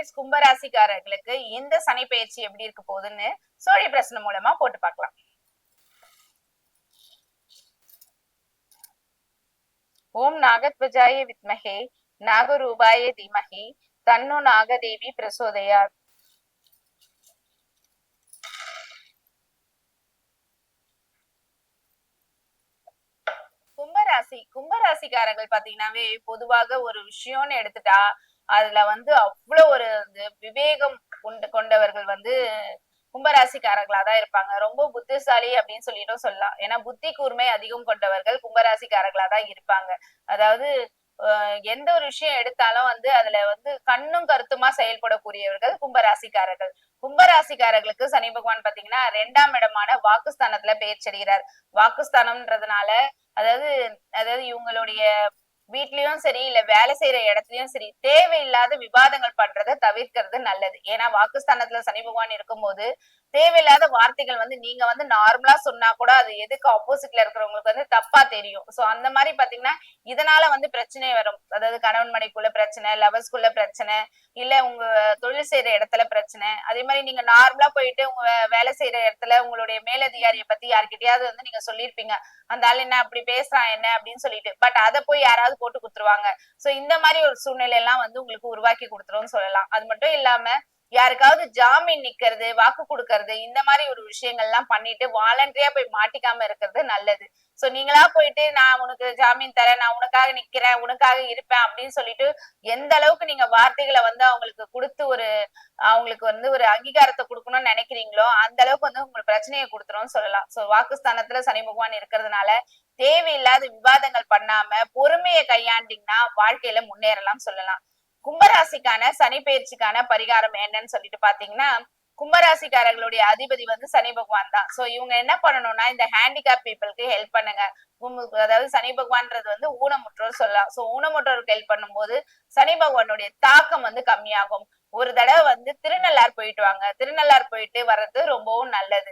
கால்குலேட்ஸ் கும்பராசிக்காரர்களுக்கு இந்த சனி பயிற்சி எப்படி இருக்க போகுதுன்னு சோழி பிரச்சனை மூலமா போட்டு பார்க்கலாம். ஓம் நாகத்வஜாய வித்மஹே நாகரூபாய தீமகி தன்னு நாகதேவி பிரசோதயாத் கும்பராசி கும்பராசிக்காரர்கள் பாத்தீங்கன்னாவே பொதுவாக ஒரு விஷயம்னு எடுத்துட்டா அதுல வந்து அவ்வளவு வந்து விவேகம் கொண்டவர்கள் வந்து கும்பராசிக்காரர்களா தான் இருப்பாங்க. ரொம்ப புத்திசாலி அப்படின்னு சொல்லிட்டும் சொல்லலாம். ஏன்னா புத்தி கூர்மை அதிகம் கொண்டவர்கள் கும்பராசிக்காரர்களா தான் இருப்பாங்க. அதாவது எந்த ஒரு விஷயம் எடுத்தாலும் வந்து அதுல வந்து கண்ணும் கருத்துமா செயல்படக்கூடியவர்கள் கும்பராசிக்காரர்கள். கும்பராசிக்காரர்களுக்கு சனி பகவான் பாத்தீங்கன்னா ரெண்டாம் இடமான வாக்குஸ்தானத்துல பெயர் செடுகிறார் வாக்குஸ்தானம்ன்றதுனால அதாவது அதாவது இவங்களுடைய வீட்லயும் சரி இல்ல வேலை செய்யற இடத்துலயும் சரி தேவையில்லாத விவாதங்கள் பண்றதை தவிர்க்கிறது நல்லது. ஏன்னா வாக்குஸ்தானத்துல சனி பகவான் இருக்கும்போது தேவையில்லாத வார்த்தைகள் வந்து நீங்க வந்து நார்மலா சொன்னா கூட அது எதுக்கு ஆப்போசிட்ல இருக்கிறவங்களுக்கு வந்து தப்பா தெரியும். சோ அந்த மாதிரி பாத்தீங்கன்னா இதனால வந்து பிரச்சனை வரும். அதாவது கணவன் மனைக்குள்ள பிரச்சனை லவர்ஸ்குள்ள பிரச்சனை இல்ல உங்க தொழில் செய்யற இடத்துல பிரச்சனை. அதே மாதிரி நீங்க நார்மலா போயிட்டு உங்க வேலை செய்யற இடத்துல உங்களுடைய மேலதிகாரியை பத்தி யார்கிட்டயாவது வந்து நீங்க சொல்லியிருப்பீங்க. அந்த ஆள் என்ன அப்படி பேசுறான் என்ன அப்படின்னு சொல்லிட்டு. பட் அதை போய் யாராவது போட்டு கொடுத்துருவாங்க சோ இந்த மாதிரி ஒரு சூழ்நிலை எல்லாம் வந்து உங்களுக்கு உருவாக்கி கொடுத்துரும்னு சொல்லலாம். அது மட்டும் இல்லாம யாருக்காவது ஜாமீன் நிக்கிறது வாக்கு கொடுக்கறது இந்த மாதிரி ஒரு விஷயங்கள்லாம் பண்ணிட்டு வாலண்டரியா போய் மாட்டிக்காம இருக்கிறது நல்லது. சோ நீங்களா போயிட்டு நான் உனக்கு ஜாமீன் தரேன் நான் உனக்காக நிக்கிறேன் உனக்காக இருப்பேன் அப்படின்னு சொல்லிட்டு எந்த அளவுக்கு நீங்க வார்த்தைகளை வந்து அவங்களுக்கு கொடுத்து ஒரு அவங்களுக்கு வந்து ஒரு அங்கீகாரத்தை கொடுக்கணும்னு நினைக்கிறீங்களோ அந்த அளவுக்கு வந்து உங்களுக்கு பிரச்சனையை கொடுத்துரும்னு சொல்லலாம். சோ வாக்குஸ்தானத்துல சனி பகவான் இருக்கிறதுனால தேவையில்லாத விவாதங்கள் பண்ணாம பொறுமையை கையாண்டிங்கன்னா வாழ்க்கையில முன்னேறலாம் சொல்லலாம். கும்பராசிக்கான சனி பயிற்சிக்கான பரிகாரம் என்னன்னு சொல்லிட்டு பாத்தீங்கன்னா கும்பராசிக்காரர்களுடைய அதிபதி வந்து சனி பகவான் தான். சோ இவங்க என்ன பண்ணணும்னா இந்த ஹேண்டிகேப் பீப்புளுக்கு ஹெல்ப் பண்ணுங்க. அதாவது சனி பகவான்றது வந்து ஊனமுற்றோர் சொல்லலாம். சோ ஊனமுற்றோருக்கு ஹெல்ப் பண்ணும்போது சனி பகவானுடைய தாக்கம் வந்து கம்மியாகும். ஒரு தடவை வந்து திருநள்ளார் போயிட்டு வாங்க. திருநள்ளார் போயிட்டு வர்றது ரொம்பவும் நல்லது.